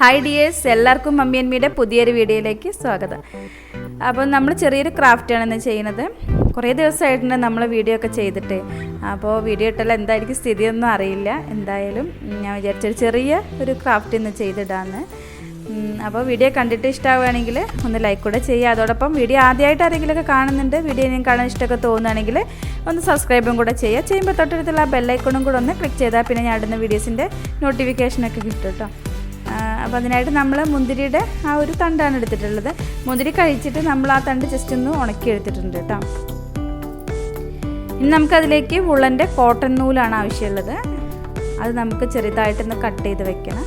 Hi dears എല്ലാവർക്കും mummy അമ്മിയുടെ പുതിയൊരു വീഡിയോയിലേക്ക് സ്വാഗതം. അപ്പോൾ നമ്മൾ ചെറിയൊരു ക്രാഫ്റ്റാണ് ഇന്ന് ചെയ്യുന്നത്. കുറേ ദിവസമായിട്ടുണ്ട് നമ്മൾ വീഡിയോ ഒക്കെ ചെയ്തിട്ട്. അപ്പോൾ വീഡിയോ ഇട്ടാൽ എന്തായിരിക്കും സ്ഥിതിയൊന്നും അറിയില്ല. എന്തായാലും ഞാൻ വിചാരിച്ചൊരു ചെറിയ ഒരു ക്രാഫ്റ്റ് ഇന്ന് ചെയ്തിടാന്ന്. അപ്പോൾ വീഡിയോ കണ്ടിട്ട് ഇഷ്ടമാവുകയാണെങ്കിൽ ഒന്ന് ലൈക്ക് കൂടെ ചെയ്യുക. അതോടൊപ്പം വീഡിയോ ആദ്യമായിട്ട് ആരെങ്കിലുമൊക്കെ കാണുന്നുണ്ട് വീഡിയോ ഞാൻ കാണാൻ ഇഷ്ടമൊക്കെ തോന്നുകയാണെങ്കിൽ ഒന്ന് സബ്സ്ക്രൈബും കൂടെ ചെയ്യുക. ചെയ്യുമ്പോൾ തൊട്ടടുത്തുള്ള ബെല്ലൈക്കണും കൂടെ ഒന്ന് ക്ലിക്ക് ചെയ്താൽ പിന്നെ ഞാൻ ഇടുന്ന വീഡിയോസിന്റെ നോട്ടിഫിക്കേഷനൊക്കെ കിട്ടും കേട്ടോ. അപ്പോൾ അതിനായിട്ട് നമ്മൾ മുന്തിരിയുടെ ആ ഒരു തണ്ടാണ് എടുത്തിട്ടുള്ളത്. മുന്തിരി കഴിച്ചിട്ട് നമ്മൾ ആ തണ്ട് ജസ്റ്റ് ഒന്ന് ഉണക്കി എടുത്തിട്ടുണ്ട് കേട്ടോ. ഇനി നമുക്കതിലേക്ക് വുളന്റെ കോട്ടൺ നൂലാണ് ആവശ്യമുള്ളത്. അത് നമുക്ക് ചെറുതായിട്ടൊന്ന് കട്ട് ചെയ്ത് വെക്കണം.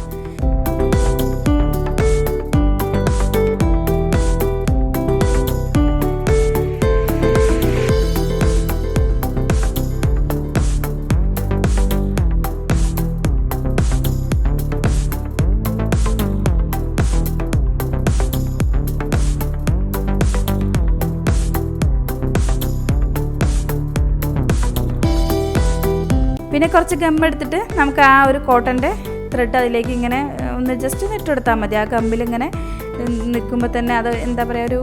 പിന്നെ കുറച്ച് ഗം എടുത്തിട്ട് നമുക്ക് ആ ഒരു കോട്ടന്റെ ത്രെഡ് അതിലേക്ക് ഇങ്ങനെ ഒന്ന് ജസ്റ്റ് നെറ്റെടുത്താൽ മതി. ആ ഗമ്മിൽ ഇങ്ങനെ നിൽക്കുമ്പോൾ തന്നെ അത് എന്താ പറയുക ഒരു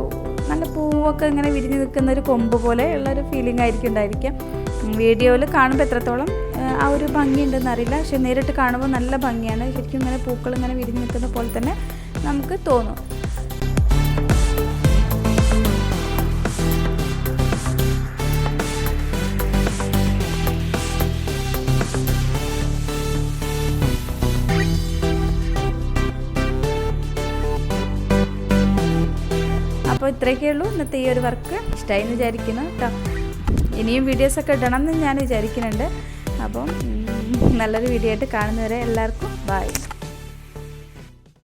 നല്ല പൂവൊക്കെ ഇങ്ങനെ വിരിഞ്ഞ് നിൽക്കുന്ന ഒരു കൊമ്പ് പോലെ ഉള്ള ഒരു ഫീലിംഗ് ആയിരിക്കും ഉണ്ടായിരിക്കാം വീഡിയോയിൽ കാണുമ്പോൾ എത്രത്തോളം ആ ഒരു ഭംഗി ഉണ്ടെന്ന് അറിയില്ല. പക്ഷെ നേരിട്ട് കാണുമ്പോൾ നല്ല ഭംഗിയാണ്. ശരിക്കും ഇങ്ങനെ പൂക്കൾ ഇങ്ങനെ വിരിഞ്ഞ് നിൽക്കുന്ന പോലെ തന്നെ നമുക്ക് തോന്നും. അപ്പോൾ ഇത്രയൊക്കെ ഉള്ളൂ. ഇന്നത്തെ ഈ ഒരു വർക്ക് ഇഷ്ടമായി എന്ന് വിചാരിക്കുന്നു കേട്ടോ ഇനിയും വീഡിയോസൊക്കെ ഇടണം എന്ന് ഞാൻ വിചാരിക്കുന്നുണ്ട്. അപ്പം നല്ലൊരു വീഡിയോ ആയിട്ട് കാണുന്നവരെ എല്ലാവർക്കും ബൈ